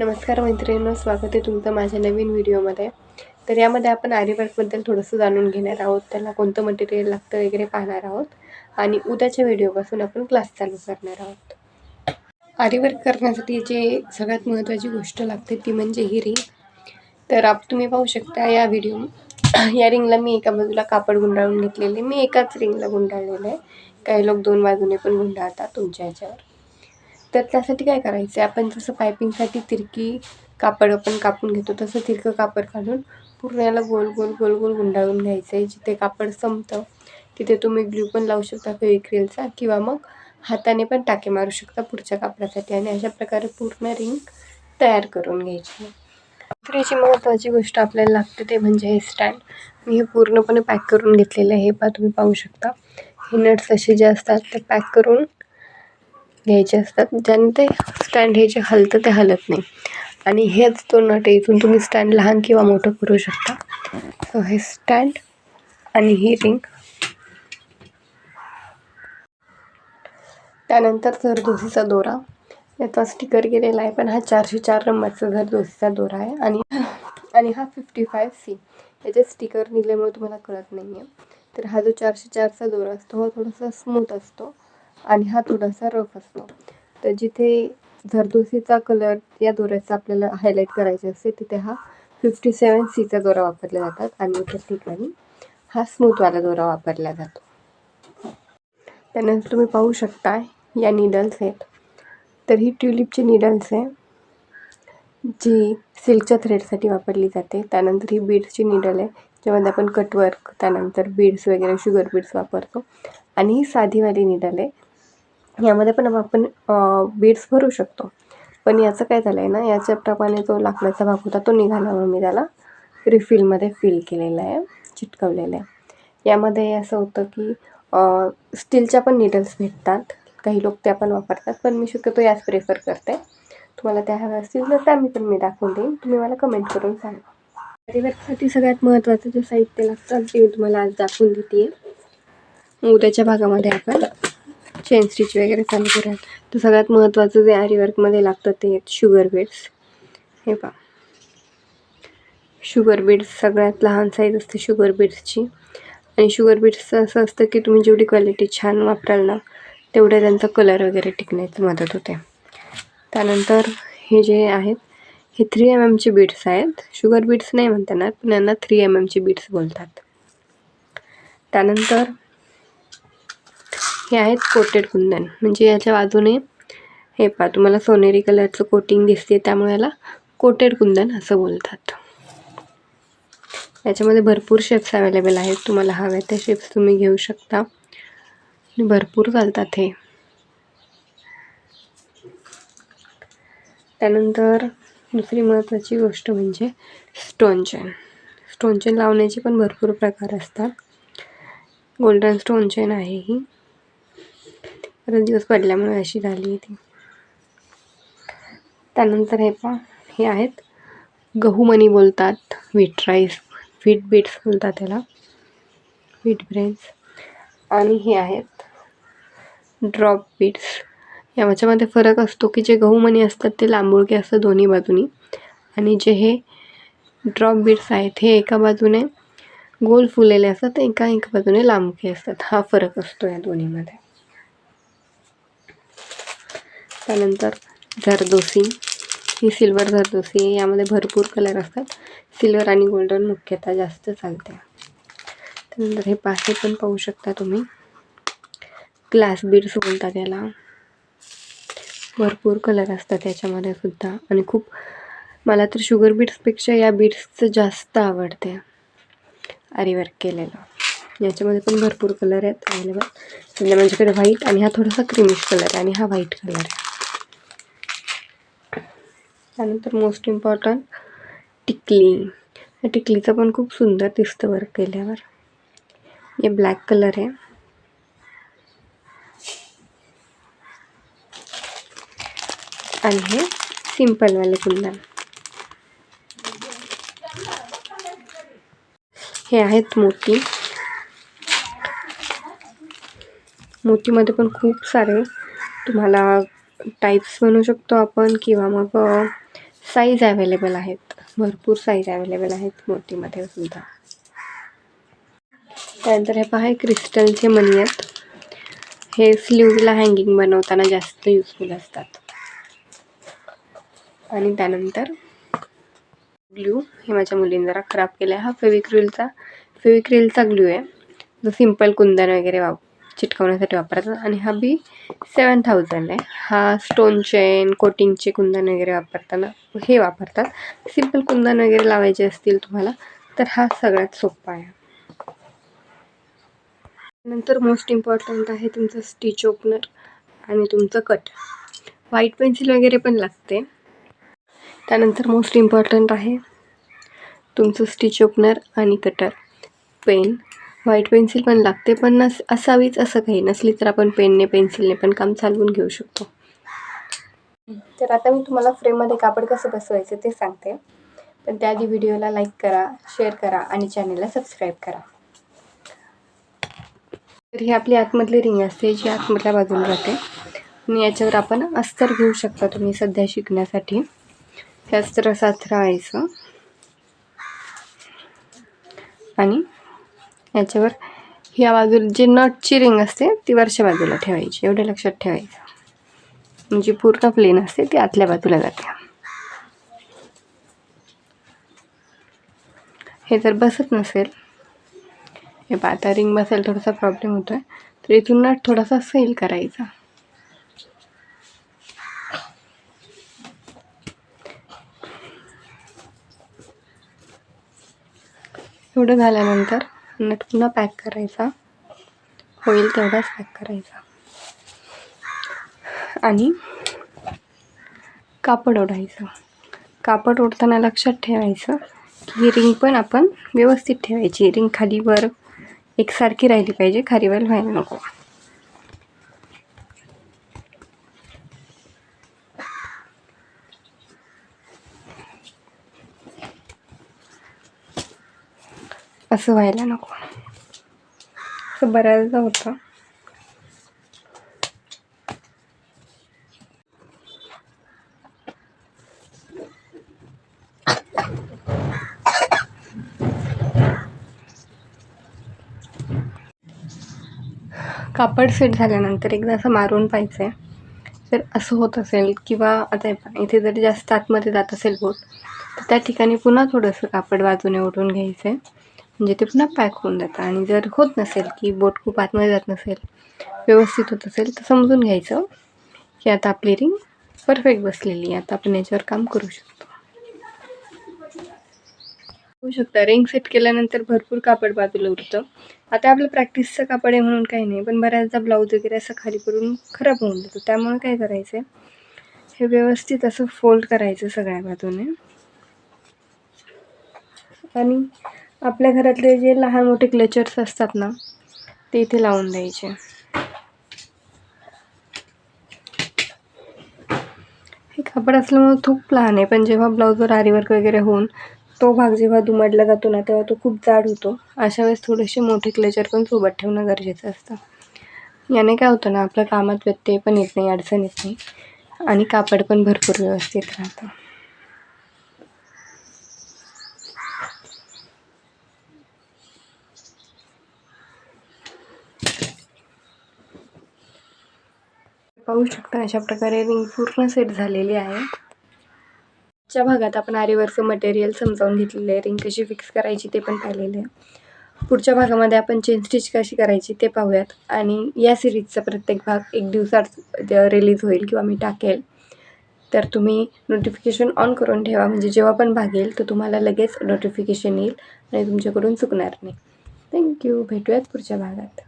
नमस्कार मैत्रिणींनो स्वागत आहे तुमचं माझ्या नवीन व्हिडिओमध्ये. तर यामध्ये आपण आरीवर्कबद्दल थोडंसं जाणून घेणार आहोत त्याला कोणतं मटेरियल लागतं वगैरे पाहणार आहोत आणि उद्याच्या व्हिडिओपासून आपण क्लास चालू करणार आहोत. आरीवर्क करण्यासाठी जे सगळ्यात महत्त्वाची गोष्ट लागते ती म्हणजे ही रिंग तर आप तुम्ही पाहू शकता या व्हिडिओ या रिंगला मी एका बाजूला कापड गुंडाळून घेतलेले. मी एकाच रिंगला गुंडाळलेलं आहे. काही लोक दोन बाजूने पण गुंडाळतात तुमच्या ह्याच्यावर तर त्यासाठी काय करायचं आहे आपण जसं पायपिंगसाठी तिरकी कापड आपण कापून घेतो तसं तिरकं कापड काढून पूर्ण याला गोल गोल गोल गोल गुंडाळून घ्यायचं आहे जिथे कापड संपतं तिथे तुम्ही ग्ल्यू पण लावू शकता फेविक्रिलचा किंवा मग हाताने पण टाके मारू शकता पुढच्या कापडासाठी आणि अशा प्रकारे पूर्ण रिंग तयार करून घ्यायची. दुसरीची महत्त्वाची गोष्ट आपल्याला लागते ते म्हणजे हे स्टँड मी हे पूर्णपणे पॅक करून घेतलेलं आहे. हे पा तुम्ही पाहू शकता. हे नट्स असे जे असतात ते पॅक करून घ्यायचे असतात. ज्याने ते स्टँड हे जे हलतं ते हलत नाही. आणि हेच तो नट आहे. इथून तुम्ही स्टँड लहान किंवा मोठं करू शकता. सो हे स्टँड आणि ही रिंग त्यानंतर झरदोसीचा दोरा. याचा स्टिकर गेलेला आहे पण हा चारशे चार नंबरचा झरदोसीचा दोरा आहे. आणि आणि हा फिफ्टी फाय सी याचे स्टिकर निघल्यामुळे तुम्हाला कळत नाही आहे तर हा जो चारशे चारचा दोरा असतो हा थोडासा स्मूथ असतो. आणि हा थोडासा रफ असतो. तर जिथे झरदोसीचा कलर या दोऱ्याचा आपल्याला हायलाईट करायचे असते तिथे हा फिफ्टी सेवन सीचा दोरा वापरला जातात आणि इतर ठिकाणी हा स्मूथवाला दोरा वापरला जातो. त्यानंतर तुम्ही पाहू शकता या निडल्स आहेत. तर ही ट्युलिपची निडल्स आहे जी सिल्कच्या थ्रेडसाठी वापरली जाते. त्यानंतर ही बीड्सची निडल आहे ज्यामध्ये आपण कटवर्क त्यानंतर बीड्स वगैरे शुगर बीड्स वापरतो. आणि ही साधीवाली निडल आहे यामध्ये पण आपण बीड्स भरू शकतो. पण याचं काय झालं आहे ना याच्याप्रमाणे जो लाकडाचा भाग होता तो निघाला म्हणून मी त्याला रिफिलमध्ये फिल केलेला आहे चिटकवलेला आहे. यामध्ये असं होतं की स्टीलच्या पण निडल्स भेटतात. काही लोक त्या पण वापरतात पण मी शक्यतो याच प्रेफर करते. तुम्हाला त्या हव्या असतील तर त्या मी पण मी दाखवून देईन. तुम्ही मला कमेंट करून सांगा. परिवर्कसाठी सगळ्यात महत्त्वाचं जे साहित्य लागतं ते मी तुम्हाला आज दाखवून देते उद्याच्या भागामध्ये आपण चेन स्टिच वगैरे चालू कराल तर सगळ्यात महत्त्वाचं जे आरीवर्कमध्ये लागतं ते शुगर बीड्स हे पहा. शुगर बीड्स सगळ्यात लहान साईज असते शुगर बीड्सची आणि शुगर बीड्सचं असं असतं की तुम्ही जेवढी क्वालिटी छान वापराल ना तेवढं त्यांचा कलर वगैरे टिकण्याची मदत होते. त्यानंतर हे जे आहेत हे थ्री एम एमचे बीड्स आहेत. शुगर बीड्स नाही म्हणता येणार पण यांना थ्री एम एमचे बीड्स बोलतात. त्यानंतर हे आहेत कोटेड कुंदन. म्हणजे याच्या बाजूने हे पहा तुम्हाला सोनेरी कलरचं कोटिंग दिसते त्यामुळे याला कोटेड कुंदन असं बोलतात. याच्यामध्ये भरपूर शेप्स अवेलेबल आहेत. तुम्हाला हव्या त्या शेप्स तुम्ही घेऊ शकता. भरपूर चालतात हे. त्यानंतर दुसरी महत्त्वाची गोष्ट म्हणजे स्टोन चेन स्टोन चेन लावण्याचे पण भरपूर प्रकार असतात. गोल्डन स्टोन चेन आहे ही. परत दिवस पडल्यामुळे अशी झाली ती त्यानंतर हे पा हे आहेत. गहूमणी बोलतात व्हीट राईस व्हीट बीट्स बोलतात त्याला. व्हीट ब्रेन्स आणि हे आहेत. ड्रॉप बीट्स याच्यामध्ये फरक असतो की जे गहूमणी असतात ते लांबुळके असतात दोन्ही बाजूनी. आणि जे हे ड्रॉप बीट्स आहेत हे एका बाजूने गोल फुलेले असतात एका एका बाजूने लांबके असतात. हा फरक असतो या दोन्हीमध्ये. त्यानंतर झरदोसी. ही सिल्वर झरदोसी आहे यामध्ये भरपूर कलर असतात. सिल्वर आणि गोल्डन मुख्यतः जास्त चालते. त्यानंतर हे पासे पण पाहू शकता तुम्ही. ग्लास बीड्स बोलतात याला भरपूर कलर असतात त्याच्यामध्ये सुद्धा. आणि खूप मला तर शुगर बीड्सपेक्षा या बीड्सचं जास्त आवडते. आरीवर्क केलेलं. याच्यामध्ये पण भरपूर कलर आहेत अवेलेबल म्हणजे माझ्याकडे व्हाईट आणि हा थोडासा क्रीमिश कलर आहे आणि हा व्हाईट कलर आहे. त्यानंतर मोस्ट इम्पॉर्टंट टिकली या टिकलीचं पण खूप सुंदर दिसतं वर्क केल्यावर. हे ब्लॅक कलर आहे. आणि हे सिम्पलवाले कुंदन. हे आहेत मोती. मोतीमध्ये पण खूप सारे तुम्हाला टाईप्स म्हणू शकतो आपण किंवा मग साईज अवेलेबल आहेत. भरपूर साईज अवेलेबल आहेत मोतीमध्ये सुद्धा. त्यानंतर हे पहा हे क्रिस्टलचे मणी आहेत हे स्लीवला हँगिंग बनवताना जास्त युजफुल असतात. आणि त्यानंतर ग्लू हे माझ्या मुलीने जरा खराब केला आहे हा फेविक्रिलचा फेविक्रिलचा ग्लू आहे. जो सिंपल कुंदन वगैरे वाप चिटकवण्यासाठी वापरतात. आणि हा बी सेवन थाउजंड आहे. हा स्टोन चेन कोटिंगचे कुंदन वगैरे वापरताना हे वापरतात. सिंपल कुंदन वगैरे लावायचे असतील तुम्हाला तर हा सगळ्यात सोपा आहे. नंतर मोस्ट इम्पॉर्टंट आहे तुमचं स्टिच ओपनर आणि तुमचं कट व्हाईट पेन्सिल वगैरे पण लागते. त्यानंतर मोस्ट इम्पॉर्टंट आहे तुमचं स्टिच ओपनर आणि कटर पेन व्हाईट पेन्सिल पण लागते पण नस असावीच असं काही. नसली तर आपण पेनने पेन्सिलने पण काम चालवून घेऊ शकतो. तर आता मी तुम्हाला फ्रेममध्ये कापड कसं बसवायचं ते सांगते. पण त्याआधी व्हिडिओला लाईक करा शेअर करा आणि चॅनलला सबस्क्राईब करा. तर ही आपली आतमधली रिंग असते जी आतमधल्या बाजूला राहते आणि याच्यावर आपण अस्तर घेऊ शकता तुम्ही सध्या शिकण्यासाठी. हे अस्तर असं राहायचं आणि याच्यावर. ह्या बाजूला जी नटची रिंग असते ती वरच्या बाजूला ठेवायची. एवढे लक्षात ठेवायचं. म्हणजे पूर्ण प्लेन असते ती आतल्या बाजूला जाते. हे जर बसत नसेल हे पाता रिंग बसायला थोडासा प्रॉब्लेम होतो आहे तर इथून नट थोडासा सेल करायचा. एवढं झाल्यानंतर नट पुन्हा पॅक करायचा. होईल तेवढाच पॅक करायचा. आणि कापड ओढायचं. कापड ओढताना लक्षात ठेवायचं की रिंग पण आपण व्यवस्थित ठेवायची. रिंग खालीवर एकसारखी राहिली पाहिजे. खालीवर व्हायला नको. असं व्हायला नको. असं बऱ्याचदा होतं. कापड सेट झाल्यानंतर एकदा असं मारून पाहिजे जर असं होत असेल किंवा आता इथे जर जास्त आतमध्ये जात असेल बोट तर त्या ठिकाणी पुन्हा थोडंसं कापड बाजूने ओढून घ्यायचं आहे म्हणजे ते पुन्हा पॅक होऊन जातं. आणि जर होत नसेल की बोट खूप आतमध्ये जात नसेल व्यवस्थित होत असेल तर समजून घ्यायचं की आता आपली रिंग परफेक्ट बसलेली आहे. आता आपण याच्यावर काम करू शकतो. होऊ शकता. रिंग सेट केल्यानंतर भरपूर कापड बाजूला उरतं आता आपलं प्रॅक्टिसचं कापड आहे म्हणून काही नाही पण बऱ्याचदा ब्लाऊज वगैरे असं खाली करून खराब होऊन जातो. त्यामुळे काय करायचं आहे हे व्यवस्थित असं फोल्ड करायचं सगळ्या बाजूने. आणि आपल्या घरातले जे लहान मोठे क्लेचर्स असतात ना ते इथे लावून द्यायचे. हे कापड असल्यामुळे खूप लहान आहे पण जेव्हा ब्लाऊजवर आरीवर्क वगैरे होऊन तो भाग जेव्हा दुमडला जातो ना तेव्हा तो खूप जाड होतो. अशा वेळेस थोडेसे मोठे क्लेचर पण सोबत ठेवणं गरजेचं असतं. याने काय होतं ना आपल्या कामात व्यत्यय पण येत नाही अडचण येत नाही आणि कापड पण भरपूर व्यवस्थित राहतं. पाहू शकता अशा प्रकारे रिंग पूर्ण सेट झालेली आहे. च्या भागात आपण आरेवरचं मटेरियल समजावून घेतलेलं आहे. रिंग कशी फिक्स करायची ते पण पाहिलेलं आहे. पुढच्या भागामध्ये आपण चेन स्टिच कशी करायची ते पाहूयात. आणि या सिरीजचा प्रत्येक भाग एक दिवसात रिलीज होईल किंवा मी टाकेल. तर तुम्ही नोटिफिकेशन ऑन करून ठेवा. म्हणजे जेव्हा पण भाग येईल तर तुम्हाला लगेच नोटिफिकेशन येईल आणि तुमच्याकडून चुकणार नाही. थँक्यू भेटूयात पुढच्या भागात.